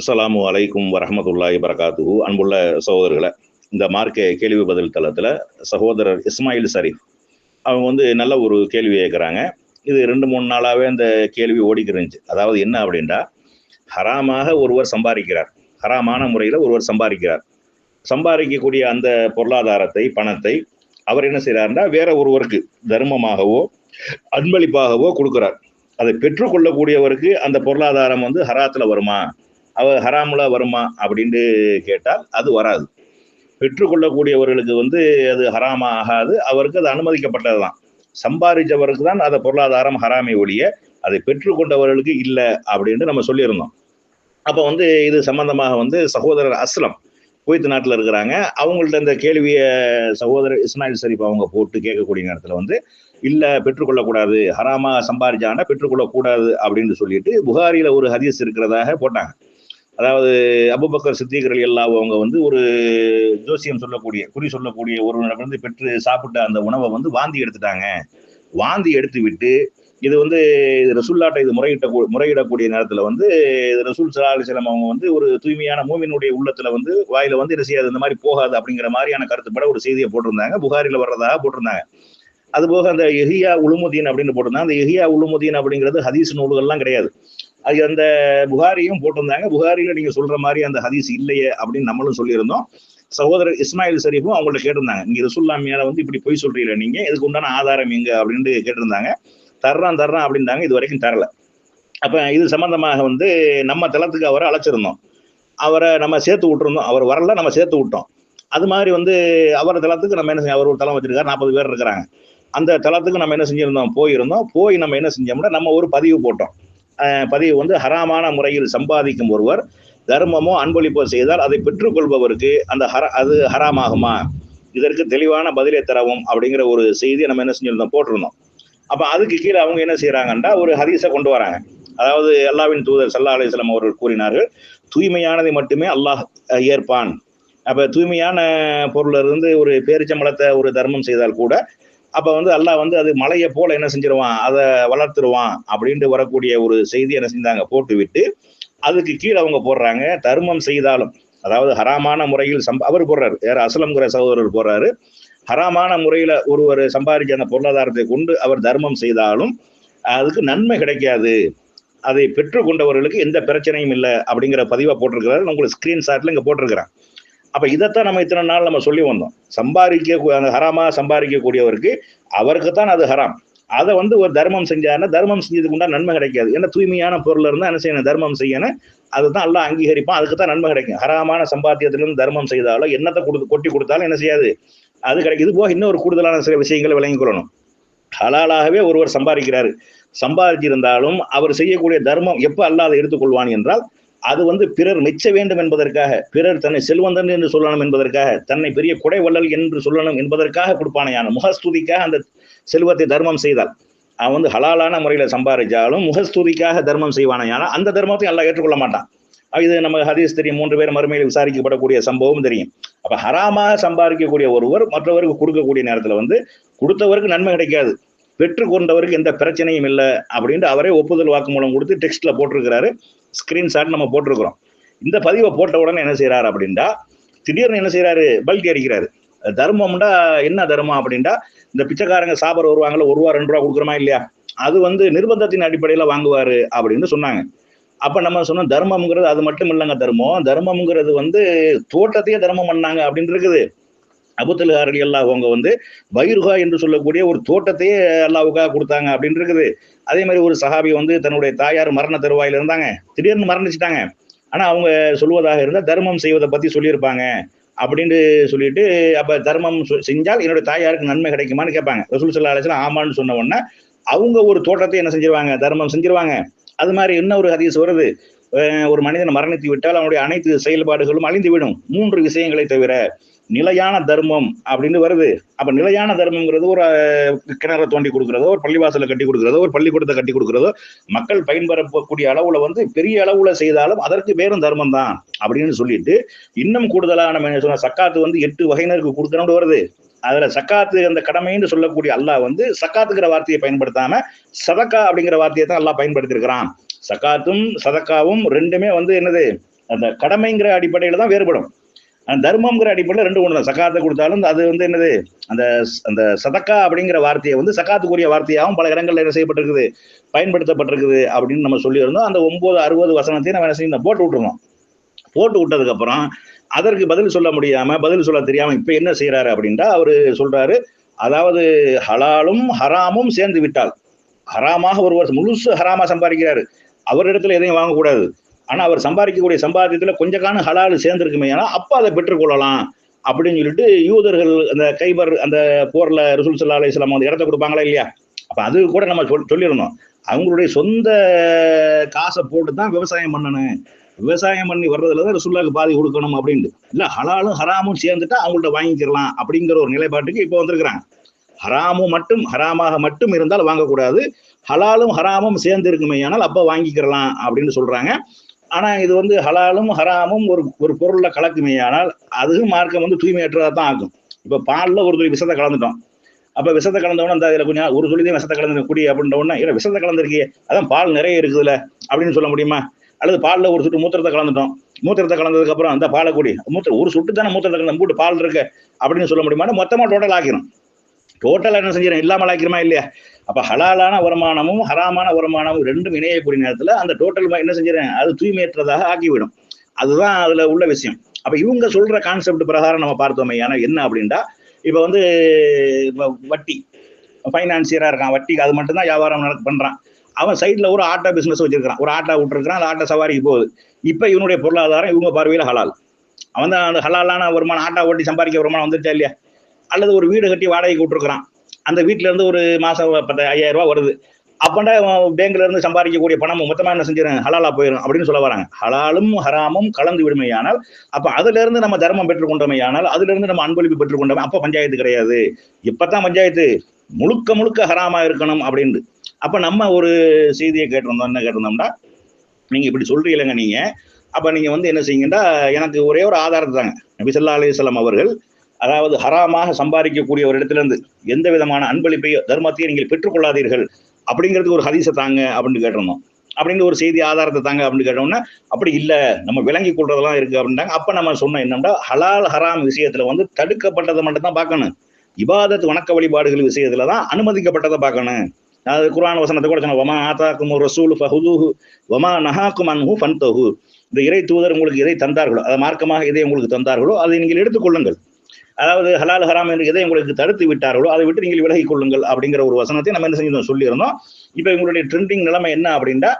அஸ்ஸலாமு அலைக்கும் வரமத்துல்லாஹி வரகாத்து அன்புள்ள சகோதரர்களை இந்த மார்க்க கேள்வி பதில் தளத்தில் சகோதரர் இஸ்மாயில் ஷரீஃப் அவங்க வந்து நல்ல ஒரு கேள்வி கேட்குறாங்க. இது ரெண்டு மூணு நாளாகவே அந்த கேள்வி ஓடிக்கிட்டு அதாவது என்ன அப்படின்டா ஹராமாக ஒருவர் சம்பாதிக்கிறார். ஹராமான முறையில் ஒருவர் சம்பாதிக்கிறார். சம்பாதிக்கக்கூடிய அந்த பொருளாதாரத்தை பணத்தை அவர் என்ன செய்கிறாருன்னா வேற ஒருவருக்கு தர்மமாகவோ அன்பளிப்பாகவோ கொடுக்குறார். அதை பெற்றுக்கொள்ளக்கூடியவருக்கு அந்த பொருளாதாரம் வந்து ஹராத்தில் வருமா? அவ ஹராமுல வருமா அப்படின்ட்டு கேட்டால் அது வராது. பெற்றுக்கொள்ளக்கூடியவர்களுக்கு வந்து அது ஹராமா ஆகாது. அவருக்கு அது அனுமதிக்கப்பட்டது தான் சம்பாதிச்சவருக்கு தான் அதை பொருளாதாரம் ஹராமை ஒழிய அதை பெற்றுக்கொண்டவர்களுக்கு இல்லை அப்படின்ட்டு நம்ம சொல்லியிருந்தோம். அப்போ வந்து இது சம்பந்தமாக வந்து சகோதரர் அஸ்லம் குவைத் நாட்டில் இருக்கிறாங்க. அவங்கள்ட்ட இந்த கேள்வியை சகோதரர் இஸ்மாயில் ஷரீப் அவங்க போட்டு கேட்கக்கூடிய நேரத்தில் வந்து இல்லை பெற்றுக்கொள்ளக்கூடாது ஹராமா சம்பாரிச்சாண்டா பெற்றுக்கொள்ளக்கூடாது அப்படின்னு சொல்லிட்டு புகாரியில் ஒரு ஹதீஸ் இருக்கிறதாக போட்டாங்க. அதாவது அபுபக்கர் சித்திகர்கள் எல்லாம் அவங்க வந்து ஒரு ஜோசியம் சொல்லக்கூடிய குறி சொல்லக்கூடிய ஒருவரிடமிருந்து பெற்று சாப்பிட்ட அந்த உணவை வந்து வாந்தி எடுத்துட்டாங்க. வாந்தி எடுத்து விட்டு இது வந்து ரசுல்லாட்டை இது முறையிட்ட முறையிடக்கூடிய நேரத்தில் வந்து ரசூல் சலா அலிஸ்லாம் அவங்க வந்து ஒரு தூய்மையான மூமினுடைய உள்ளத்துல வந்து வாயில வந்து ரசியாது இந்த மாதிரி போகாது அப்படிங்கிற மாதிரியான கருத்துப்பட ஒரு செய்தியை போட்டிருந்தாங்க. புகாரில வர்றதாக போட்டிருந்தாங்க. அதுபோக அந்த எஹியா உலுமுதீன் அப்படின்னு போட்டிருந்தாங்க. அந்த எஹியா உலுமுதீன் அப்படிங்கிறது ஹதீஸ் நூல்கள்லாம் கிடையாது. அது அந்த புகாரியும் போட்டிருந்தாங்க. புகாரியில நீங்க சொல்ற மாதிரி அந்த ஹதீஸ் இல்லையே அப்படின்னு நம்மளும் சொல்லியிருந்தோம். சகோதரர் இஸ்மாயில் ஷரீஃபும் அவங்கள்ட்ட கேட்டிருந்தாங்க. நீங்க ரசுல்லா மேல வந்து இப்படி பொய் சொல்றீங்க நீங்க இதுக்கு உண்டான ஆதாரம் எங்க அப்படின்ட்டு கேட்டிருந்தாங்க. தர்றான் தர்றான் அப்படின்ட்டாங்க இது வரைக்கும் தரல. அப்ப இது சம்பந்தமாக வந்து நம்ம தளத்துக்கு அவரை அழைச்சிருந்தோம். அவரை நம்ம சேர்த்து விட்டுருந்தோம். அவர் வரல நம்ம சேர்த்து விட்டோம். அது மாதிரி வந்து அவர் தளத்துக்கு நம்ம என்ன அவர் ஒரு தளம் வச்சிருக்காரு நாற்பது பேர் இருக்கிறாங்க. அந்த தளத்துக்கு நம்ம என்ன செஞ்சிருந்தோம்? போயிருந்தோம். போய் நம்ம என்ன செஞ்சோம்னா நம்ம ஒரு பதிவு போட்டோம். பதிவு வந்து ஹராமான முறையில் சம்பாதிக்கும் ஒருவர் தர்மமோ அன்பளிப்போ செய்தால் அதை பெற்றுக்கொள்பவருக்கு அந்த ஹர அது ஹராமாகுமா? இதற்கு தெளிவான பதிலை தரவும் அப்படிங்கிற ஒரு செய்தியை நம்ம என்ன செஞ்சிருந்தோம் போட்டிருந்தோம். அப்போ அதுக்கு கீழே அவங்க என்ன செய்யறாங்கன்னா ஒரு ஹதீஸை கொண்டு வராங்க. அதாவது அல்லாவின் தூதர் சல்லா அலிஸ்லாம் அவர்கள் கூறினார்கள் தூய்மையானதை மட்டுமே அல்லாஹ் ஏற்பான். அப்போ தூய்மையான பொருளிலிருந்து ஒரு பேரிச்சம்பளத்தை ஒரு தர்மம் செய்தால் கூட அப்ப வந்து அல்லாஹ் வந்து அது மலையை போல என்ன செஞ்சிருவான்? அதை வளர்த்துருவான் அப்படின்ட்டு வரக்கூடிய ஒரு செய்தி என்ன செஞ்சாங்க? போட்டு விட்டு அதுக்கு கீழே அவங்க போடுறாங்க. தர்மம் செய்தாலும் அதாவது ஹராமான முறையில் சம்ப அவர் போடுறாரு. யார் அசலம்ங்கிற சகோதரர் போடுறாரு. ஹராமான முறையில ஒருவர் சம்பாதிச்ச அந்த பொருளாதாரத்தை கொண்டு அவர் தர்மம் செய்தாலும் அதுக்கு நன்மை கிடைக்காது. அதை பெற்றுக்கொண்டவர்களுக்கு எந்த பிரச்சனையும் இல்லை அப்படிங்கிற பதிவை போட்டிருக்கிறாரு. உங்களுக்கு ஸ்கிரீன்ஷாட்ல இங்க போட்டிருக்கிறான். அப்ப இதைத்தான் நம்ம இத்தனை நாள் நம்ம சொல்லி வந்தோம். சம்பாதிக்க அந்த ஹராமா சம்பாதிக்கக்கூடியவருக்கு அவருக்கு தான் அது ஹராம். அதை வந்து ஒரு தர்மம் செஞ்சாருன்னா தர்மம் செஞ்சதுக்கு உண்டா நன்மை கிடைக்காது. ஏன்னா தூய்மையான பொருள் இருந்தால் என்ன செய்யணும்? தர்மம் செய்யணும். அதுதான் எல்லாம் அங்கீகரிப்பான். அதுக்கு தான் நன்மை கிடைக்கும். ஹராமான சம்பாத்தியத்திலிருந்து தர்மம் செய்தாலும் என்னத்தை கொடுத்து கொட்டி கொடுத்தாலும் என்ன செய்யாது? அது கிடைக்கும். இது போக இன்னொரு கூடுதலான சில விஷயங்களை விளங்கிக் கொள்ளணும். ஹலாலாகவே ஒருவர் சம்பாதிக்கிறாரு. சம்பாதிச்சிருந்தாலும் அவர் செய்யக்கூடிய தர்மம் எப்போ அல்லாத எடுத்துக்கொள்வான் என்றால் அது வந்து பிறர் மெச்ச வேண்டும் என்பதற்காக பிறர் தன்னை செல்வந்தன் என்று சொல்லணும் என்பதற்காக தன்னை பெரிய கொடை வள்ளல் என்று சொல்லணும் என்பதற்காக கொடுப்பானையான. முகஸ்துதிக்காக அந்த செல்வத்தை தர்மம் செய்தால் அவன் வந்து ஹலாலான முறையில் சம்பாதிச்சாலும் முகஸ்துதிக்காக தர்மம் செய்வானையான. அந்த தர்மத்தை எல்லாம் ஏற்றுக்கொள்ள மாட்டான். இது நம்ம ஹதீஸ் தெரியும் மூன்று பேர் மறுமையில் விசாரிக்கப்படக்கூடிய சம்பவம் தெரியும். அப்ப ஹராமாக சம்பாதிக்கக்கூடிய ஒருவர் மற்றவருக்கு கொடுக்கக்கூடிய நேரத்துல வந்து கொடுத்தவருக்கு நன்மை கிடைக்காது. பெற்றுக்கொண்டவருக்கு எந்த பிரச்சனையும் இல்லை அப்படின்ட்டு அவரே ஒப்புதல் வாக்குமூலம் கொடுத்து டெக்ஸ்ட்ல போட்டிருக்கிறாரு. ஸ்கிரீன்ஷாட் நம்ம போட்டிருக்கிறோம். இந்த பதிவை போட்ட உடனே என்ன செய்யறாரு அப்படின்டா திடீர்னு என்ன செய்யறாரு பல்டி அடிக்கிறாரு. தர்மம்டா என்ன தர்மம் அப்படின்டா இந்த பிச்சைக்காரங்க சாப்பிட வருவாங்கல்ல ஒரு ரூபா ரெண்டு ரூபா கொடுக்குறமா இல்லையா? அது வந்து நிர்பந்தத்தின் அடிப்படையில் வாங்குவாரு அப்படின்னு சொன்னாங்க. அப்ப நம்ம சொன்னோம் தர்மம்ங்கிறது அது மட்டும் இல்லைங்க தர்மம். தர்மம்ங்கிறது வந்து தோட்டத்தையே தர்மம் பண்ணாங்க அப்படின்னு இருக்குது. அபுத்தல்காரர்கள் எல்லாம் அவங்க வந்து பைருகா என்று சொல்லக்கூடிய ஒரு தோட்டத்தையே அல்லாவுக்காக கொடுத்தாங்க அப்படின்னு இருக்குது அதே மாதிரி ஒரு சஹாபி வந்து தன்னுடைய தாயார் மரண தருவாயில இருந்தாங்க. திடீர்னு மரணிச்சிட்டாங்க. ஆனா அவங்க சொல்வதாக இருந்தால் தர்மம் செய்வதை பத்தி சொல்லியிருப்பாங்க அப்படின்னு சொல்லிட்டு அப்ப தர்மம் செஞ்சால் என்னுடைய தாயாருக்கு நன்மை கிடைக்குமான்னு கேட்பாங்க. ரசூல் சல்லா அலிஸ்லாம் ஆமான்னு சொன்ன உடனே அவங்க ஒரு தோட்டத்தை என்ன செஞ்சிருவாங்க? தர்மம் செஞ்சிருவாங்க. அது மாதிரி என்ன ஒரு ஹதீஸ் வருது. ஒரு மனிதன் மரணித்து விட்டால் அவனுடைய அனைத்து செயல்பாடுகளும் அழிந்து விடும் மூன்று விஷயங்களை தவிர நிலையான தர்மம் அப்படின்னு வருது. அப்ப நிலையான தர்மங்கிறது ஒரு கிணற தோண்டி கொடுக்கறதோ ஒரு பள்ளிவாசலை கட்டி கொடுக்கறதோ ஒரு பள்ளிக்கூடத்தை கட்டி கொடுக்கறதோ மக்கள் பயன்பெறக்கூடிய அளவுல வந்து பெரிய அளவுல செய்தாலும் அதற்கு வேறும் தர்மம் தான் அப்படின்னு சொல்லிட்டு இன்னும் கூடுதலான நம்ம என்ன சொன்ன சக்காத்து வந்து எட்டு வகையினருக்கு கொடுக்கணும்னு வருது. அதுல சக்காத்து அந்த கடமைன்னு சொல்லக்கூடிய அல்லாஹ் வந்து சக்காத்துங்கிற வார்த்தையை பயன்படுத்தாம சதக்கா அப்படிங்கிற வார்த்தையை தான் அல்லாஹ் பயன்படுத்தியிருக்கிறான். சக்காத்தும் சதக்காவும் ரெண்டுமே வந்து என்னது? அந்த கடமைங்கிற அடிப்படையில தான் வேறுபடும். தர்மம்ங்கிற அடிப்படையில் ரெண்டு ஒன்று தான் சக்காத்தை கொடுத்தாலும் அது வந்து என்னது? அந்த அந்த சதக்கா அப்படிங்கிற வார்த்தையை வந்து சக்காத்துக்குரிய வார்த்தையாகவும் பல இடங்களில் என்ன செய்யப்பட்டிருக்குது? பயன்படுத்தப்பட்டிருக்குது அப்படின்னு நம்ம சொல்லியிருந்தோம். அந்த ஒன்பது அறுபது வசனத்தையும் நம்ம என்ன செய்யணும் போட்டு விட்டுருந்தோம். போட்டு விட்டதுக்கப்புறம் அதற்கு பதில் சொல்ல முடியாமல் பதில் சொல்ல தெரியாமல் இப்போ என்ன செய்கிறாரு அப்படின்ட்டா அவர் சொல்கிறாரு அதாவது ஹலாலும் ஹராமும் சேர்ந்து விட்டால். ஹராமாக ஒருவர் முழுசு ஹராமா சம்பாதிக்கிறாரு. அவரிடத்துல எதையும் வாங்கக்கூடாது. ஆனா அவர் சம்பாதிக்கக்கூடிய சம்பாத்தியத்துல கொஞ்ச காலம் ஹலால் சேர்ந்திருக்குமே. ஆனால் அப்ப அதை பெற்றுக்கொள்ளலாம் அப்படின்னு சொல்லிட்டு யூதர்கள் அந்த கைபர் அந்த போர்ல ரசூல் சல்லா அலிஸ்லாம் வந்து இடத்த கொடுப்பாங்களா இல்லையா? அப்ப அது கூட நம்ம சொல் சொல்லிடணும். அவங்களுடைய சொந்த காசை போட்டு தான் விவசாயம் பண்ணணும். விவசாயம் பண்ணி வர்றதுல தான் ரசுல்லாக்கு பாதி கொடுக்கணும் அப்படின்ட்டு. இல்ல ஹலாலும் ஹராமும் சேர்ந்துட்டா அவங்கள்ட்ட வாங்கிக்கிறலாம் அப்படிங்கிற ஒரு நிலைப்பாட்டுக்கு இப்போ வந்திருக்கிறாங்க. ஹராமும் மட்டும் ஹராமாக மட்டும் இருந்தால் வாங்கக்கூடாது. ஹலாலும் ஹராமும் சேர்ந்து இருக்குமே ஆனால் அப்போ வாங்கிக்கிறலாம் அப்படின்னு சொல்றாங்க. ஆனா இது வந்து ஹலாலும் ஹராமும் ஒரு ஒரு பொருள்ல கலக்குமே. ஆனால் அதுவும் மார்க்கம் வந்து தூய்மையற்றதா தான் ஆகும் இப்ப பால்ல ஒரு துளி விஷத்தை கலந்துட்டோம். அப்ப விஷத்தை கலந்தவொடனே அந்த இதுல கொஞ்சம் ஒரு துளி தான் விஷத்தை கலந்து குடி அப்படின்ற உடனே இல்ல விஷத்தை கலந்துருக்கியே. அதான் பால் நிறைய இருக்குதுல்ல அப்படின்னு சொல்ல முடியுமா? அல்லது பாலில் ஒரு சுட்டு மூத்திரத்தை கலந்துட்டோம். மூத்திரத்தை கலந்ததுக்கு அப்புறம் அந்த பாலை கூடி. மூத்திரம் ஒரு சுட்டு தானே மூத்திரத்தை கலந்து மூட்டு பால் இருக்கு அப்படின்னு சொல்ல முடியுமா? மொத்தமா டோட்டல் ஆக்கிரும். டோட்டல் என்ன செஞ்சிடும் இல்லாமல் ஆக்கிரமா இல்லையா? அப்ப ஹலாலான வருமானமும் ஹராமான வருமானமும் ரெண்டும் இணையக்கூடிய நேரத்துல அந்த டோட்டல் என்ன செஞ்சிடறேன் அது தூய்மையற்றதாக ஆக்கிவிடும். அதுதான் அதுல உள்ள விஷயம். அப்ப இவங்க சொல்ற கான்செப்ட் பிரகாரம் நம்ம பார்த்தோமே ஏன்னா என்ன அப்படின்னா இப்ப வந்து வட்டி. ஃபைனான்சியரா இருக்கான் வட்டிக்கு அது மட்டும்தான் வியாபாரம் பண்றான். அவன் சைட்ல ஒரு ஆட்டோ பிசினஸ் வச்சிருக்கான் ஒரு ஆட்டோ விட்டுருக்கான் அந்த ஆட்டோ சவாரிக்கு போகுது. இப்ப இவனுடைய பொருளாதாரம் இவங்க பார்வையில ஹலால். அவன் தான் அந்த ஹலாலான வருமானம் ஆட்டோ ஓட்டி சம்பாதிக்க வருமானம் வந்துருச்சா இல்லையா? அல்லது ஒரு வீடு கட்டி வாடகைக்கு விட்டுருக்கான் அந்த வீட்டுல இருந்து ஒரு மாசம் பத்து ஐயாயிரம் ரூபாய் வருது. அப்பண்டா பேங்க்ல இருந்து சம்பாதிக்கக்கூடிய பணம் மொத்தமா என்ன செஞ்சிடும் ஹலாலா போயிடும் அப்படின்னு சொல்ல வராங்க. ஹலாலும் ஹராமும் கலந்து விடுமையானால் அப்ப அதுல இருந்து நம்ம தர்மம் பெற்றுக்கொண்டமையானால் அதுல இருந்து நம்ம அன்பளிப்பு பெற்றுக்கொண்டோம் அப்ப பஞ்சாயத்து கிடையாது. இப்பதான் பஞ்சாயத்து முழுக்க முழுக்க ஹராமா இருக்கணும் அப்படின்ட்டு அப்ப நம்ம ஒரு செய்தியை கேட்டிருந்தோம். என்ன கேட்டிருந்தோம்னா நீங்க இப்படி சொல்றீங்களங்க நீங்க. அப்ப நீங்க வந்து என்ன செய்யுங்கன்னா எனக்கு ஒரே ஒரு ஆதாரத்தை தாங்க நபிசல்லா அலிசல்லாம் அவர்கள் அதாவது ஹராமாக சம்பாதிக்கக்கூடிய ஒரு இடத்துல இருந்து எந்த விதமான அன்பளிப்பையோ தர்மத்தையும் நீங்கள் பெற்றுக்கொள்ளாதீர்கள். அப்படிங்கிறதுக்கு ஒரு ஹதீஸை தாங்க அப்படின்னு கேட்டிருந்தோம். அப்படிங்கிற ஒரு செய்தி ஆதாரத்தை தாங்க அப்படின்னு கேட்டோம்னா அப்படி இல்லை. நம்ம விளங்கி கொள்றதெல்லாம் இருக்கு அப்படின்ட்டாங்க. அப்போ நம்ம சொன்ன என்னன்னா ஹலால் ஹராம் விஷயத்துல வந்து தடுக்கப்பட்டதை மட்டும் தான் பார்க்கணும். இபாதத் வணக்க வழிபாடுகள் விஷயத்துல தான் அனுமதிக்கப்பட்டதை பார்க்கணும். அது குரான் வசனத்தை கூட சொன்ன வமா ஆத்தாக்கும் ரசூல் ஃபஹுதுஹு வமா நஹாக்கும் அன்ஹு ஃபன்தஹு. இந்த இறை தூதர் உங்களுக்கு எதை தந்தார்களோ அதை மார்க்கமாக எதை உங்களுக்கு தந்தார்களோ அதை நீங்கள் எடுத்துக்கொள்ளுங்கள் அதாவது ஹலால் ஹராம் என்று எதை உங்களுக்கு தடுத்து விட்டார்களோ அதை விட்டு நீங்கள் விலகிக் கொள்ளுங்கள் அப்படிங்கிற ஒரு வசனத்தை நம்ம என்ன செஞ்சோம் சொல்லியிருந்தோம். இப்போ உங்களுடைய ட்ரெண்டிங் நிலைமை என்ன அப்படின்னா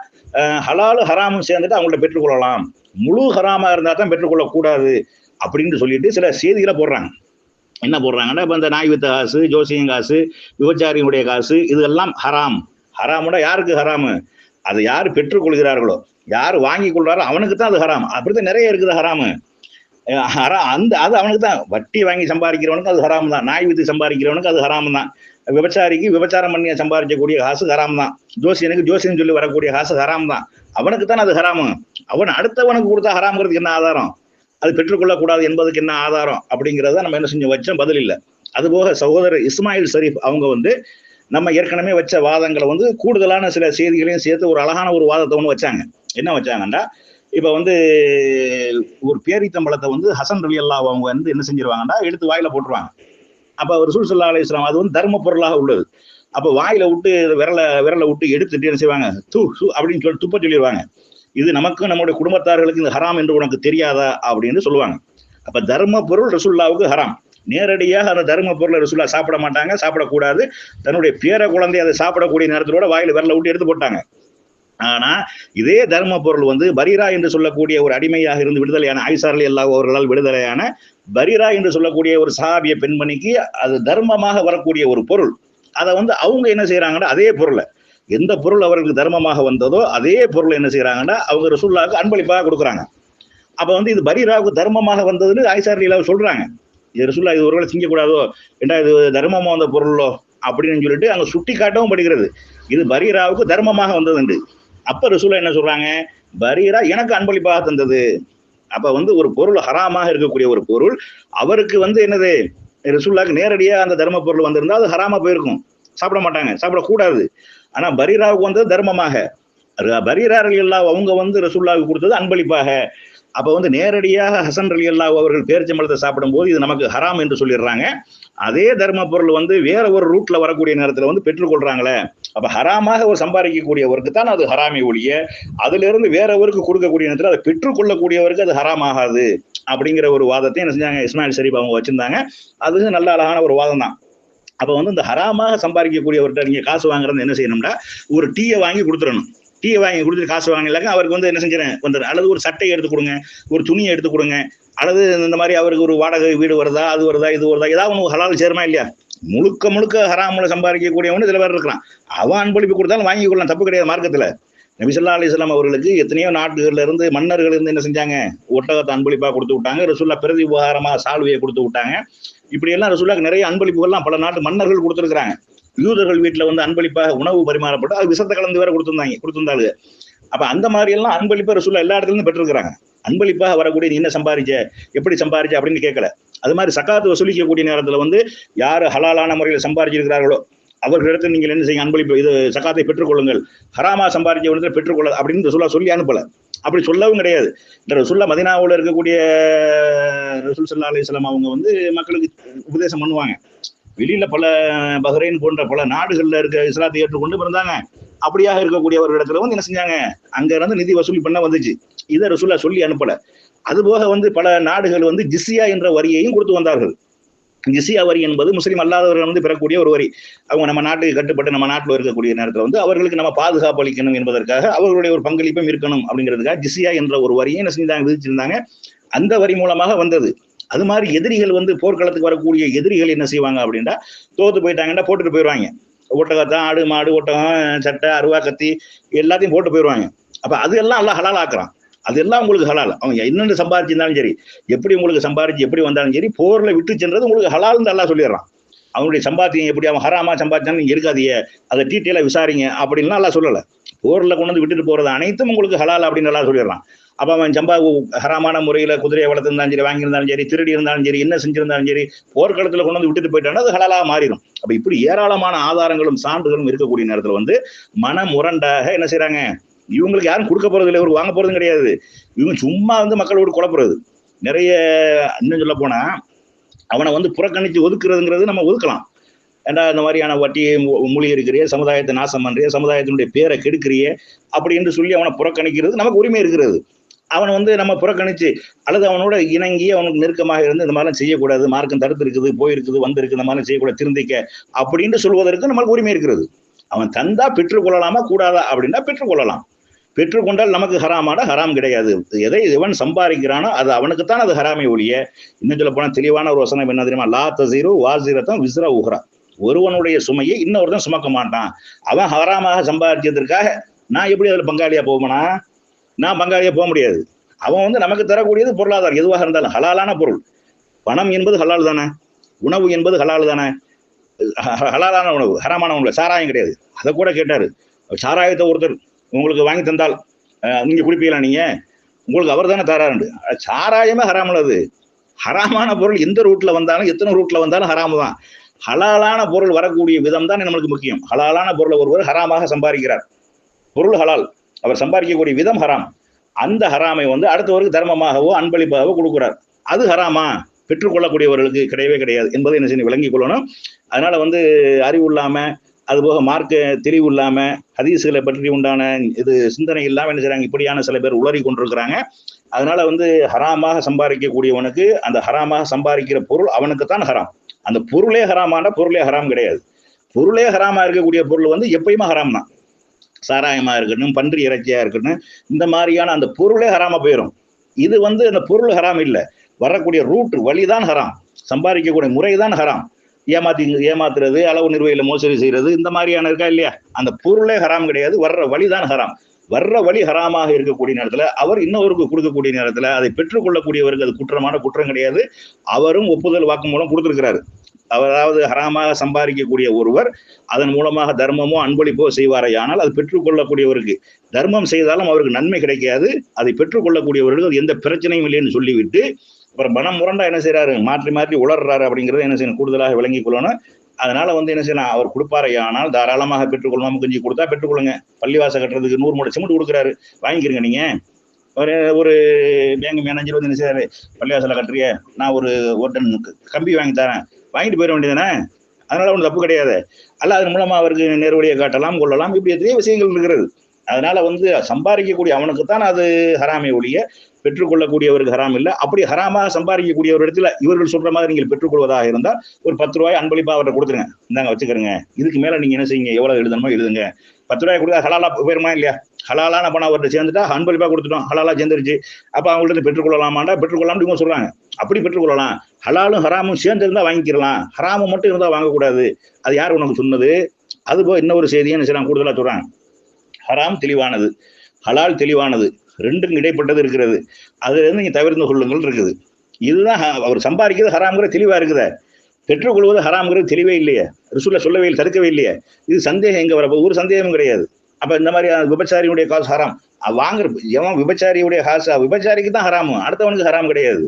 ஹலால் ஹராமும் சேர்ந்துட்டு அவங்கள்ட்ட பெற்றுக்கொள்ளலாம் முழு ஹராமா இருந்தால் தான் பெற்றுக்கொள்ளக்கூடாது அப்படின்னு சொல்லிட்டு சில செய்திகளை போடுறாங்க. என்ன போடுறாங்கன்னா இப்போ இந்த நாய் வித்த காசு ஜோசியம் காசு விபச்சாரியுடைய காசு இதெல்லாம் ஹராம். ஹராமுடா யாருக்கு ஹராமு? அது யார் பெற்றுக்கொள்கிறார்களோ யார் வாங்கி கொள்றாரோ அவனுக்கு தான் அது ஹராம். அப்படித்தான் நிறைய இருக்குது ஹராமு. அந்த அது அவனுக்கு தான் வட்டி வாங்கி சம்பாதிக்கிறவனுக்கு அது ஹராம் தான் நாய் வித்து சம்பாதிக்கிறவனுக்கு அது ஹராம் தான் விபச்சாரிக்கு விபச்சாரம் பண்ணி சம்பாதிக்கக்கூடிய காசு ஹராம் தான் ஜோசியனுக்கு ஜோசியன் சொல்லி வரக்கூடிய காசு ஹராம் தான் அவனுக்கு தான் அது ஹராமு. அவன் அடுத்தவனுக்கு கொடுத்தா ஹராம்ங்கிறதுக்கு என்ன ஆதாரம்? அது பெற்றுக்கொள்ளக்கூடாது என்பதுக்கு என்ன ஆதாரம்? அப்படிங்கிறத நம்ம என்ன செஞ்சு வச்சோம் பதில் இல்லை. அதுபோக சகோதரர் இஸ்மாயில் ஷரீஃப் அவங்க வந்து நம்ம ஏற்கனவே வச்ச வாதங்களை வந்து கூடுதலான சில செய்திகளையும் சேர்த்து ஒரு அழகான ஒரு வாதத்தை ஒன்று வச்சாங்க. என்ன வச்சாங்கன்னா இப்போ வந்து ஒரு பேரித்தம்பளத்தை வந்து ஹசன் ரவி அல்லா அவங்க வந்து என்ன செஞ்சிருவாங்கன்னா எடுத்து வாயில போட்டுருவாங்க. அப்போ ரசூல் சுல்லா அலி இஸ்லாம் அது வந்து தர்ம பொருளாக உள்ளது. அப்போ வாயில விட்டு விரலை விரலை விட்டு எடுத்துட்டு என்ன செய்வாங்க? தூ சு அப்படின்னு சொல்லி துப்ப சொல்லிடுவாங்க இது நமக்கும் நம்முடைய குடும்பத்தார்களுக்கு இந்த ஹராம் என்று உனக்கு தெரியாதா? அப்படின்னு சொல்லுவாங்க. அப்ப தர்ம பொருள் ரசுல்லாவுக்கு ஹராம். நேரடியாக அந்த தர்ம பொருளை ரசுல்லா சாப்பிட மாட்டாங்க சாப்பிடக்கூடாது. தன்னுடைய பேர குழந்தை அதை சாப்பிடக்கூடிய நேரத்தோட வாயில விரல விட்டு எடுத்து போட்டாங்க. ஆனா இதே தர்ம பொருள் வந்து பரீரா என்று சொல்லக்கூடிய ஒரு அடிமையாக இருந்து விடுதலையான ஐசாரலி அல்லா அவர்களால் விடுதலையான பரீரா என்று சொல்லக்கூடிய ஒரு சாபிய பெண்மணிக்கு அது தர்மமாக வரக்கூடிய ஒரு பொருள். அதை வந்து அவங்க என்ன செய்யறாங்கன்னா அதே பொருளை. எந்த பொருள் அவர்களுக்கு தர்மமாக வந்ததோ அதே பொருள் என்ன செய்யறாங்கன்னா அவங்க ரசூல்லாவுக்கு அன்பளிப்பாக கொடுக்குறாங்க. அப்ப வந்து இது பரீராவுக்கு தர்மமாக வந்ததுன்னு ஐசாரலியில சொல்றாங்க. இது ரசூல்லா இது ஒருவேளை திங்கக்கூடாதோ ஏண்டா இது தர்மமாக வந்த பொருளோ அப்படின்னு சொல்லிட்டு அங்கே சுட்டி காட்டவும் படுகிறது. இது பரீராவுக்கு தர்மமாக வந்ததுண்டு. அப்ப ரசூலா என்ன சொல்றாங்க? பரீரா எனக்கு அன்பளிப்பாக தந்தது. அப்ப வந்து ஒரு பொருள் ஹராமாக இருக்கக்கூடிய ஒரு பொருள் அவருக்கு வந்து என்னது? ரசூல்லாக்கு நேரடியா அந்த தர்ம பொருள் வந்திருந்தா அது ஹராமா போயிருக்கும். சாப்பிட மாட்டாங்க சாப்பிடக்கூடாது ஆனா பரீராவுக்கு வந்தது தர்மமாக. பரீரார்கள் எல்லாம் அவங்க வந்து ரசூல்லாவுக்கு கொடுத்தது அன்பளிப்பாக. அப்ப வந்து நேரடியாக ஹசன் அலி அல்லாஹ் அவர்கள் பேரிச்சம்பழத்தை சாப்பிடும்போது இது நமக்கு ஹராம் என்று சொல்லிடுறாங்க. அதே தர்ம பொருள் வந்து வேற ஒரு ரூட்ல வரக்கூடிய நேரத்துல வந்து பெற்றுக்கொள்றாங்களே அப்ப ஹராமாக ஒரு சம்பாதிக்கக்கூடியவருக்கு தான் அது ஹராமி ஒழிய அதுல இருந்து வேறவருக்கு கொடுக்கக்கூடிய நேரத்துல அதை பெற்றுக்கொள்ளக்கூடியவருக்கு அது ஹராம் ஆகாது அப்படிங்கிற ஒரு வாதத்தை என்ன செஞ்சாங்க இஸ்மாயில் ஷரீப் அவங்க வச்சிருந்தாங்க. அது நல்ல அழகான ஒரு வாதம் தான். அப்போ வந்து இந்த ஹராமாக சம்பாதிக்கக்கூடியவர்கிட்ட நீங்கள் காசு வாங்குறது என்ன செய்யணும்னா ஒரு டீயை வாங்கி கொடுத்துடணும். டீயை வாங்கி கொடுத்துட்டு காசு வாங்கினாக்க அவருக்கு வந்து என்ன செஞ்சிடறேன் வந்து அல்லது ஒரு சட்டையை எடுத்து கொடுங்க ஒரு துணியை எடுத்து கொடுங்க அல்லது இந்த மாதிரி அவருக்கு ஒரு வாடகை வீடு வருதா அது வருதா இது வருதா ஏதாவது ஒன்று ஹலால் சேருமா இல்லையா? முழுக்க முழுக்க ஹராமில் சம்பாதிக்கக்கூடியவனு சில பேர் இருக்கலாம் அவன் அன்பளிப்பு கொடுத்தாலும் வாங்கி கொள்ளலாம் தப்பு கிடையாது மார்க்கத்தில். நபிசல்லா அலிஸ்லாம் அவர்களுக்கு எத்தனையோ நாடுகள்ல இருந்து மன்னர்கள் இருந்து என்ன செஞ்சாங்க? ஒட்டகத்தை அன்பளிப்பாக கொடுத்து விட்டாங்க ரசூல்லா பிரதி உபகாரமாக சால்வையை கொடுத்து விட்டாங்க. இப்படி எல்லாம் நிறைய அன்பளிப்புகள்லாம் பல நாட்டு மன்னர்கள் கொடுத்துருக்குறாங்க. யூதர்கள் வீட்டில் வந்து அன்பளிப்பாக உணவு பரிமாறப்பட்டு அது விஷத்தை கலந்து வேற கொடுத்துருந்தாங்க கொடுத்துருந்தாங்க அப்ப அந்த மாதிரி எல்லாம் அன்பளிப்பை ரசுல்லா எல்லா இடத்துல இருந்து பெற்றிருக்கிறாங்க. அன்பளிப்பாக வரக்கூடிய நீ என்ன சம்பாரிச்ச? எப்படி சம்பாரிச்ச? அப்படின்னு கேட்கல அது மாதிரி சக்காத்து வசூலிக்கக்கூடிய நேரத்துல வந்து யாரு ஹலாலான முறையில் சம்பாரிச்சிருக்கிறார்களோ அவர்களிடத்தில் நீங்கள் என்ன செய்யுங்க? அன்பளிப்பு இது சக்காத்தை பெற்றுக்கொள்ளுங்கள். ஹராமா சம்பாதிக்க இடத்துல பெற்றுக்கொள்ள அப்படின்னு ரசூலா சொல்லி அனுப்பல. அப்படி சொல்லவும் கிடையாது. இந்த ரசூல்லா மதினாவில் இருக்கக்கூடிய ரசூல் சல்லா அலிஸ்லாம் அவங்க வந்து மக்களுக்கு உபதேசம் பண்ணுவாங்க. வெளியில பல பஹ்ரைன் போன்ற பல நாடுகளில் இருக்க இஸ்லாத்தை ஏற்றுக்கொண்டு பிறந்தாங்க அப்படியாக இருக்கக்கூடிய ஒரு இடத்துல வந்து என்ன செஞ்சாங்க? அங்க இருந்து நிதி வசூல் பண்ண வந்துச்சு? இதை ரசூலா சொல்லி அனுப்பல. அது போக வந்து பல நாடுகள் வந்து ஜிசியா என்ற வரியையும் கொடுத்து வந்தார்கள். ஜிசியா வரி என்பது முஸ்லீம் அல்லாதவர்கள் வந்து பெறக்கூடிய ஒரு வரி. அவங்க நம்ம நாட்டுக்கு கட்டுப்பட்டு நம்ம நாட்டில் இருக்கக்கூடிய நேரத்தில் வந்து அவர்களுக்கு நம்ம பாதுகாப்பு அளிக்கணும் என்பதற்காக அவர்களுடைய ஒரு பங்களிப்பும் இருக்கணும் அப்படிங்கிறதுக்காக ஜிசியா என்ற ஒரு வரியை என்ன செஞ்சாங்க? விதிச்சிருந்தாங்க. அந்த வரி மூலமாக வந்தது. அது மாதிரி எதிரிகள் வந்து போர்க்களத்துக்கு வரக்கூடிய எதிரிகள் என்ன செய்வாங்க அப்படின்னா தோத்து போயிட்டாங்கன்னா போட்டுட்டு போயிடுவாங்க. ஒட்டகத்தான் ஆடு மாடு ஒட்டகம் சட்டை அருவா கத்தி எல்லாத்தையும் போட்டு போயிடுவாங்க. அப்ப அது எல்லாம் எல்லாம் ஹலால் ஆக்குறான் அதெல்லாம் உங்களுக்கு ஹலால். அவங்க என்னென்ன சம்பாதிச்சிருந்தாலும் சரி எப்படி உங்களுக்கு சம்பாதிச்சு எப்படி வந்தாலும் சரி போர்ல விட்டு சென்றது உங்களுக்கு ஹலால்னு எல்லாம் சொல்லிடுறான். அவனுடைய சம்பாத்தியம் எப்படி அவன் ஹராமா சம்பாதிச்சாலும் நீங்க இருக்காதீங்க அதை டீட்டெயிலாக விசாரிங்க அப்படின்லாம் எல்லாம் சொல்லலை. போர்ல கொண்டு வந்து விட்டுட்டு போறது அனைத்தும் உங்களுக்கு ஹலால் அப்படின்னு எல்லாம் சொல்லிடுறான். அப்போ அவன் சம்பா ஹராமான முறையில் குதிரையை வளர்த்துருந்தாலும் சரி வாங்கியிருந்தாலும் சரி திருடி இருந்தாலும் சரி என்ன செஞ்சிருந்தாலும் சரி போர்க்களத்தில் கொண்டு வந்து விட்டுட்டு போயிட்டானா அது ஹலாலாக மாறிடும். அப்போ இப்படி ஏராளமான ஆதாரங்களும் சான்றுகளும் இருக்கக்கூடிய நேரத்தில் வந்து மனம் முரண்டாக என்ன செய்கிறாங்க இவங்களுக்கு யாரும் கொடுக்க போறது இல்லை இவருக்கு வாங்க போறதும் கிடையாது. இவங்க சும்மா வந்து மக்களோடு குழப்புறது நிறைய இன்னும் சொல்ல போனா அவனை வந்து புறக்கணித்து ஒதுக்குறதுங்கிறது நம்ம ஒதுக்கலாம். ஏண்டா இந்த மாதிரியான வட்டியை மொழி இருக்கிறிய சமுதாயத்தை நாசம் பண்றிய சமுதாயத்தினுடைய பேரை கெடுக்கிறிய அப்படி என்று சொல்லி அவனை புறக்கணிக்கிறது நமக்கு உரிமை இருக்கிறது. அவனை வந்து நம்ம புறக்கணிச்சு அல்லது அவனோட இணங்கி அவனுக்கு நெருக்கமாக இருந்து இந்த மாதிரிலாம் செய்யக்கூடாது மார்க்கம் தடுத்து இருக்குது போயிருக்குது வந்திருக்கு இந்த மாதிரிலாம் செய்யக்கூடாது திருந்திக்க அப்படின்னு சொல்வதற்கு நம்மளுக்கு உரிமை இருக்கிறது. அவன் தந்தா பெற்றுக்கொள்ளலாமா கூடாதா அப்படின்னா பெற்றுக்கொள்ளலாம் பெற்றுக்கொண்டால் நமக்கு ஹராமான ஹராம் கிடையாது. எதை இவன் சம்பாதிக்கிறானோ அது அவனுக்குத்தான் அது ஹராமை ஒழிய இன்னும் சொல்ல போனால் தெளிவான ஒரு வசனம் என்ன தெரியுமா? லா தசீரோ வாசிரத்தம் விஸ்ரா உஹ்ரா. ஒருவனுடைய சுமையை இன்னொருத்தன் சுமக்க மாட்டான். அவன் ஹராமாக சம்பாதிச்சதற்காக நான் எப்படி அதில் பங்காளியா போவேனா? நான் பங்காளியே போக முடியாது. அவன் வந்து நமக்கு தரக்கூடியது பொருளாதாரம். எதுவாக இருந்தாலும் ஹலாலான பொருள். பணம் என்பது ஹலால் தானே? உணவு என்பது ஹலால் தானே? ஹலாலான உணவு ஹராமான உணவு. சாராயம் கிடையாது. அதை கூட கேட்டார். சாராயத்தை ஒருத்தர் உங்களுக்கு வாங்கி தந்தால் நீங்கள் குடிப்பீங்களா நீங்கள் உங்களுக்கு அவர் தானே தராருண்டு சாராயமே ஹராமல் அது. ஹராமான பொருள் எந்த ரூட்டில் வந்தாலும் எத்தனை ரூட்டில் வந்தாலும் ஹராமு தான். ஹலாலான பொருள் வரக்கூடிய விதம் தான் நம்மளுக்கு முக்கியம். ஹலாலான பொருளை ஒருவர் ஹராமாக சம்பாதிக்கிறார். பொருள் ஹலால். அவர் சம்பாதிக்கக்கூடிய விதம் ஹராம். அந்த ஹராமை வந்து அடுத்தவருக்கு தர்மமாகவோ அன்பளிப்பாகவோ கொடுக்குறார். அது ஹராமா? பெற்றுக்கொள்ளக்கூடியவர்களுக்கு கிடையவே கிடையாது என்பதை என்ன செய்ய விளங்கிக் கொள்ளணும். அதனால வந்து அறிவு இல்லாமல் அதுபோக மார்க்க தெளிவு இல்லாமல் ஹதீசுகளை பற்றி உண்டான இது சிந்தனை இல்லாமல் என்ன செய்றாங்க? இப்படியான சில பேர் உளறி கொண்டிருக்கிறாங்க. அதனால வந்து ஹராமாக சம்பாதிக்கக்கூடியவனுக்கு அந்த ஹராமாக சம்பாதிக்கிற பொருள் அவனுக்கு தான் ஹராம். அந்த பொருளே ஹராமான பொருளே ஹராம் கிடையாது. பொருளே ஹராமா இருக்கக்கூடிய பொருள் வந்து எப்பயுமே ஹராம் தான் சாராயமா இருக்கட்டும் பன்றி இறைச்சியா இருக்கட்டும் இந்த மாதிரியான அந்த பொருளே ஹராம போயிடும் இது வந்து அந்த பொருள் ஹராம் இல்லை. வரக்கூடிய ரூட் வழிதான் ஹராம். சம்பாதிக்கக்கூடிய முறை தான் ஹராம். ஏமாத்தி ஏமாத்துறது அளவு நிர்வையில மோசடி செய்யறது இந்த மாதிரியான இருக்கா இல்லையா? அந்த பொருளே ஹராம் கிடையாது வர்ற வழிதான் ஹராம். வர்ற வழி ஹராமாக இருக்கக்கூடிய நேரத்தில் அவர் இன்னொருக்கு கொடுக்கக்கூடிய நேரத்தில் அதை பெற்றுக்கொள்ளக்கூடியவருக்கு அது குற்றமான குற்றம் கிடையாது. அவரும் ஒப்புதல் வாக்குமூலம் கொடுத்துருக்கிறாரு. அதாவது ஹராமாக சம்பாதிக்கக்கூடிய ஒருவர் அதன் மூலமாக தர்மமோ அன்பளிப்போ செய்வாரே ஆனால் அது பெற்றுக்கொள்ளக்கூடியவருக்கு. தர்மம் செய்தாலும் அவருக்கு நன்மை கிடைக்காது. அதை பெற்றுக்கொள்ளக்கூடியவர்கள் எந்த பிரச்சனையும் இல்லைன்னு சொல்லிவிட்டு அப்புறம் மனம் முரண்டா என்ன செய்யறாரு மாற்றி மாற்றி உளர்றாரு அப்படிங்கிறத என்ன செய்யணும்? கூடுதலாக விளங்கிக் கொள்ளணும். அதனால வந்து என்ன செய்யலாம் அவர் கொடுப்பாரு ஆனால் தாராளமாக பெற்றுக்கொள்ளணும் கொஞ்சம் கொடுத்தா பெற்றுக்கொள்ளுங்க. பள்ளிவாச கட்டுறதுக்கு நூறு மூட சிமெண்ட் கொடுக்குறாரு. வாங்கிக்கிறீங்க நீங்க. ஒரு ஒரு பேங்க் மேனேஜர் வந்து என்ன செய்யறாரு பள்ளிவாசலை கட்டுறிய நான் ஒரு ஒரு டன் கம்பி வாங்கி தரேன். வாங்கிட்டு போயிட வேண்டியதானே அதனால ஒன்றும் தப்பு கிடையாது. அல்ல அதன் மூலமா அவருக்கு நேர்வழியை காட்டலாம் கொள்ளலாம். இப்படி எத்தனையோ விஷயங்கள் இருக்கிறது. அதனால வந்து சம்பாதிக்கக்கூடிய அவனுக்கு தான் அது ஹராமே ஒழிய பெற்றுக்கொள்ளக்கூடியவருக்கு ஹராம் இல்லை. அப்படி ஹராமாக சம்பாதிக்கக்கூடிய ஒரு இடத்துல இவர்கள் சொல்ற மாதிரி நீங்கள் பெற்றுக்கொள்வதாக இருந்தால் ஒரு பத்து ரூபாய் அன்பளிப்பா அவர்கிட்ட கொடுத்துருங்க. இந்தாங்க வச்சுக்கிறங்க. இதுக்கு மேல நீங்க என்ன செய்யுங்க? எவ்வளவு எழுதணுமோ எழுதுங்க. பத்து ரூபாய் கொடுத்தா ஹலாலா போயிருமா இல்லையா? ஹலாலான பணம் அவர்கிட்ட சேர்ந்துட்டா அன்பளிப்பா கொடுத்துட்டோம். ஹலாலா சேர்ந்துருச்சு. அப்ப அவங்கள்ட்ட பெற்றுக்கொள்ளலாமாண்டா பெற்றுக்கொள்ளலாம் இவங்க சொல்றாங்க. அப்படி பெற்றுக்கொள்ளலாம். ஹலாலும் ஹராமும் சேர்ந்து இருந்தா வாங்கிக்கிறலாம். ஹராமும் மட்டும் இருந்தா வாங்கக்கூடாது. அது யார் உனக்கு சொன்னது? அது போய் இன்னொரு செய்தியை என்ன செய்யலாம் கூடுதலா சொல்றாங்க ஹராம் தெளிவானது. ஹலால் தெளிவானது. ரெண்டுக்கும் இடைப்பட்டது இருக்கிறது. அதுல இருந்து நீங்க தவிர்த்து கொள்ளுங்கள் இருக்குது. இதுதான் அவர் சம்பாதிக்கிறது ஹராம்ங்கிற தெளிவா இருக்குதே. பெற்றுக்கொள்வது ஹராம்ங்கிறது தெளிவே இல்லையே. ரிசுல்ல சொல்லவே இல்லை தடுக்கவே இல்லையே. இது சந்தேகம் எங்க வரப்போ ஒரு சந்தேகமும் கிடையாது. அப்ப இந்த மாதிரி விபச்சாரியுடைய காசு ஹராம். வாங்குறது வாங்குற எவன் விபச்சாரியுடைய காசு விபச்சாரிக்கு தான் ஹராமு. அடுத்தவனுக்கு ஹராம் கிடையாது.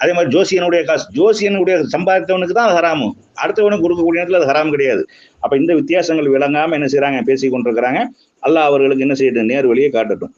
அதே மாதிரி ஜோசியனுடைய காசு ஜோசியனுடைய சம்பாதித்தவனுக்கு தான் அது ஹராமு. அடுத்தவனுக்கு கொடுக்கக்கூடிய நேரத்தில் அது ஹராம் கிடையாது. அப்ப இந்த வித்தியாசங்கள் விளங்காம என்ன செய்கிறாங்க பேசி கொண்டிருக்கிறாங்க அல்லாஹ் அவர்களுக்கு என்ன செய்யட்டும் நேர் வழியை காட்டட்டும்.